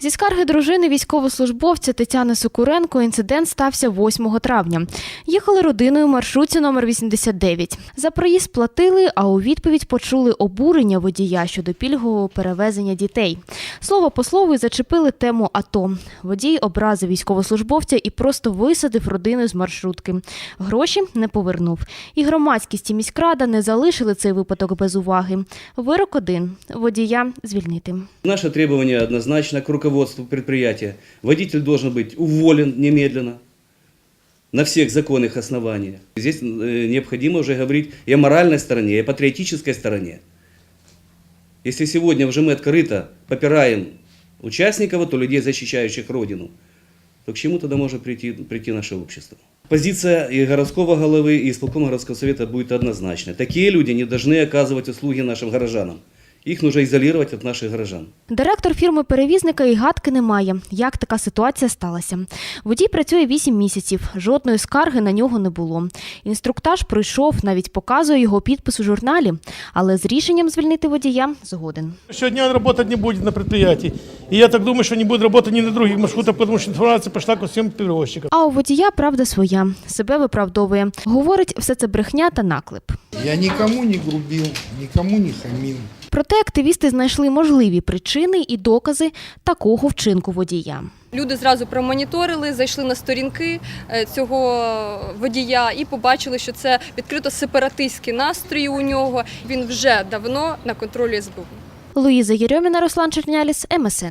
Зі скарги дружини військовослужбовця Тетяни Сокуренко інцидент стався 8 травня. Їхали родиною маршрутці номер 89. За проїзд платили, а у відповідь почули обурення водія щодо пільгового перевезення дітей. Слово по слову й зачепили тему АТО. Водій образив військовослужбовця і просто висадив родину з маршрутки. Гроші не повернув. І громадськість і міськрада не залишили цей випадок без уваги. Вирок один водія звільнити. Наше требование однозначно к руководству предприятия. Водитель должен быть уволен немедленно на всех законных основаниях. Здесь э, необходимо уже говорить и о моральной стороне, и о патриотической стороне. Если сегодня уже мы открыто попираем участников, то людей, защищающих Родину, то к чему тогда может прийти, прийти наше общество? Позиция и городского головы, и исполкома городского совета будет однозначной. Такие люди не должны оказывать услуги нашим горожанам. Их нужно ізолювати від наших горожан. Директор фірми перевізника і гадки немає. як така ситуація сталася. Водій працює 8 місяців, жодної скарги на нього не було. Інструктаж пройшов, навіть показує його підпис у журналі, але з рішенням звільнити водія згоден. Щодня он работать не буде на предприятии. И я так думаю, что не будет работать ни на других маршрутах, потому что информация пошла ко всем перевозчикам. А у водія правда своя, себе виправдовує. Говорить, все це брехня та наклеп. Я никому не грубил, никому не хамил. Проте активісти знайшли можливі причини і докази такого вчинку водія. Люди зразу промоніторили, зайшли на сторінки е, цього водія і побачили, що це відкрито сепаратистські настрої у нього. Він вже давно на контролі СБУ. Луїза Єрьоміна, Руслан Черняліс, МСН.